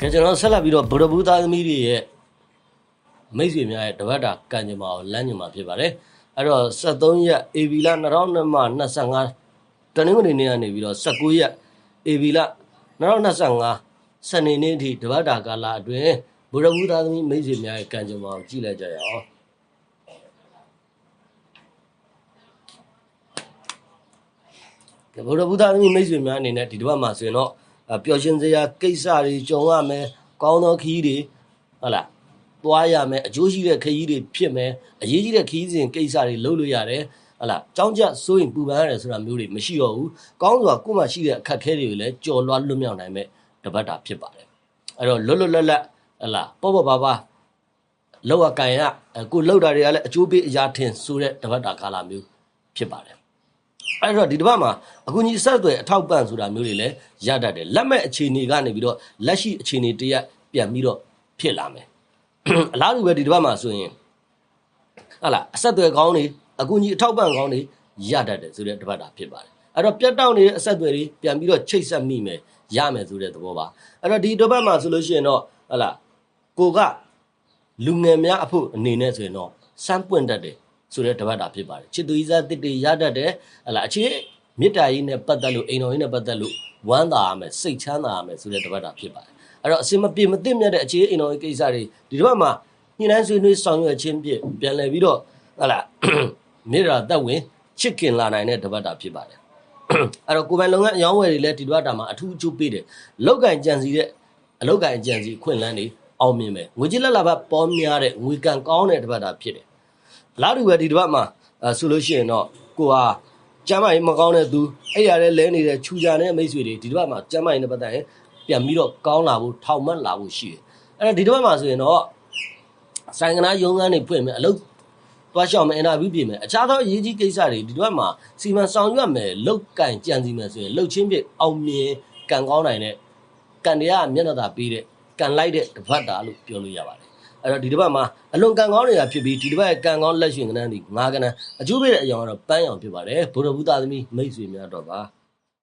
ကျွန်တော်ဆက်လက်ပြီးတော့ဗုဒ္ဓဘုသားသမီးတွေရဲ့မိတ်ဆွေများရဲ့တပတ်တာကံကြမ္မာကိုလမ်းညွှန်မှာဖြစ်ပါတယ်အဲ့တော့73ရက် AB လ2000မှ25တနင်္ဂနွေနေ့ကနေပြီးတော့19ရက် AB လ2025စနေနေ့အထိတပတ်တာကာလအတွင်းဗုဒ္ဓဘုသားသမီးမိတ်ဆွေများရဲ့ကံကြမ္မာကိုကြည့်လိုက်ကြရအောင်ကဲဗုဒ္ဓဘုရားသမီးမိတ်ဆွေများအနေနဲ့ဒီတစ်ပတ်မှာဆိုရင်တော့အ ပျော်ရွှင်စရာကိစ္စတွေကြုံရမယ်ကောင်းသောခရီးတွေဟုတ်လားသွားရမယ်အကျိုးရှိတဲ့ခရီးတွေဖြစ်မယ်အရေးကြီးတဲ့ခရီးစဉ်ကိစ္စတွေလုပ်လို့ရတယ်ဟုတ်လားကြောင်းကြစိုးရင်ပူပန်ရတယ်ဆိုတာမျိုးတွေမရှိတော့ဘူးကောင်းစွာကိုယ်မှရှိတဲ့အခက်အခဲတွေကိုလည်းကြော်လွှားလွတ်မြောက်နိုင်မဲ့တပတ်တာဖြစ်ပါတယ်အဲ့တော့လွတ်လွတ်လပ်လပ်ဟုတ်လားပေါ့ပေါ့ပါပါလောက်အကန်ရအဲကိုလောက်တာတွေကလည်းအကျိုးပေးအရာထင်ဆိုတဲ့တပတ်တာကာလမျိုးဖြစ်ပါတယ် အဲ့တော့ဒီတစ်ပတ်မှာအခုညီဆက်သွယ်အထောက်ပံ့ဆိုတာမျိုးတွေလည်းရတတ်တယ်လက်မဲ့အခြေအနေကနေပြီးတော့လက်ရှိအခြေအနေတရက်ပြန်ပြီးတော့ဖြစ်လာမယ်အလားတူပဲဒီတစ်ပတ်မှာဆိုရင်ဟာလာအဆက်အသွယ်ကောင်းနေအခုညီအထောက်ပံ့ကောင်းနေရတတ်တယ်ဆိုတဲ့တစ်ပတ်တာဖြစ်ပါတယ်အဲ့တော့ပြတ်တောက်နေတဲ့အဆက်အသွယ်တွေပြန်ပြီးတော့ချိတ်ဆက်မိမယ်ရမယ်ဆိုတဲ့သဘောပါအဲ့တော့ဒီတစ်ပတ်မှာဆိုလို့ရှိရင်တော့ဟာလာကိုကလူငယ်များအဖို့အနေနဲ့ဆိုရင်တော့စမ်းပွင့်တတ်တယ် ဆိုတဲ့တပတ်တာဖြစ်ပါတယ်ချစ်သူဤစားတစ်တွေရတတ်တယ်ဟလာအခြေမေတ္တာရေးနဲ့ပတ်သက်လို့အိမ်တော်ရေးနဲ့ပတ်သက်လို့ဝမ်းသာရမယ်စိတ်ချမ်းသာရမယ်ဆိုတဲ့တပတ်တာဖြစ်ပါတယ်အဲ့တော့အစင်မပြေမသိမြတ်တဲ့အခြေအိမ်တော်ရေးကိစ္စတွေဒီတပတ်မှာညှိနှိုင်းဆွေးနွေးဆောင်ရွက်ခြင်းဖြင့်ပြန်လည်ပြီးတော့ဟလာမေတ္တာသက်ဝင်ချစ်ခင်လာနိုင်တဲ့တပတ်တာဖြစ်ပါတယ်အဲ့တော့ကိုယ်ပိုင်လုပ်ငန်းအယောင်းဝယ်တွေလည်းဒီတပတ်တာမှာအထူးအကျိုးပေးတယ်လောက်ကင်ကြံစီတဲ့အလောက်ကင်ကြံစီခွင့်လန်းတွေအောင်မြင်မယ်ငွေကြေးလက်လာဘပေါ်များတဲ့ငွေကံကောင်းတဲ့တပတ်တာဖြစ်တယ် လာတူပဲဒီတစ်ပတ်မှာအဲဆိုလို့ရှိရင်တော့ကိုဟာကျမ်းမာရေးမကောင်းတဲ့သူအဲ့ရတဲ့လဲနေတဲ့ခြူကြတဲ့မိတ်ဆွေတွေဒီတစ်ပတ်မှာကျမ်းမာရေးနဲ့ပတ်သက်ရင်ပြန်ပြီးတော့ကောင်းလာဖို့ထောက်မှတ်လာဖို့ရှိတယ်အဲ့တော့ဒီတစ်ပတ်မှာဆိုရင်တော့ဆိုင်ကနာရုံးခန်းတွေဖွင့်မယ်အလုပ်သွားရှောင်မယ်အင်တာဗျူးပြင်မယ်အခြားသောအရေးကြီးကိစ္စတွေဒီတစ်ပတ်မှာစီမံဆောင်ရွက်မယ်လောက်ကင်ကြံစီမယ်ဆိုရင်လှုပ်ချင်းပြအောင်မြင်ကံကောင်းနိုင်တဲ့ကံတရားမျက်နှာသာပေးတဲ့ကံလိုက်တဲ့တစ်ပတ်တာလို့ပြောလို့ရပါတယ် အဲ့တော့ဒီတစ်ပတ်မှာအလွန်ကံကောင်းနေတာဖြစ်ပြီးဒီတစ်ပတ်ရဲ့ကံကောင်းလက်ရှင်ကဏ္ဍဒီ၅ကဏ္ဍအကျိုးပေးတဲ့အကြောင်းကတော့ပန်းရောင်ဖြစ်ပါတယ်ဘုရဘုသားသမီးမိတ်ဆွေများတော့ပါ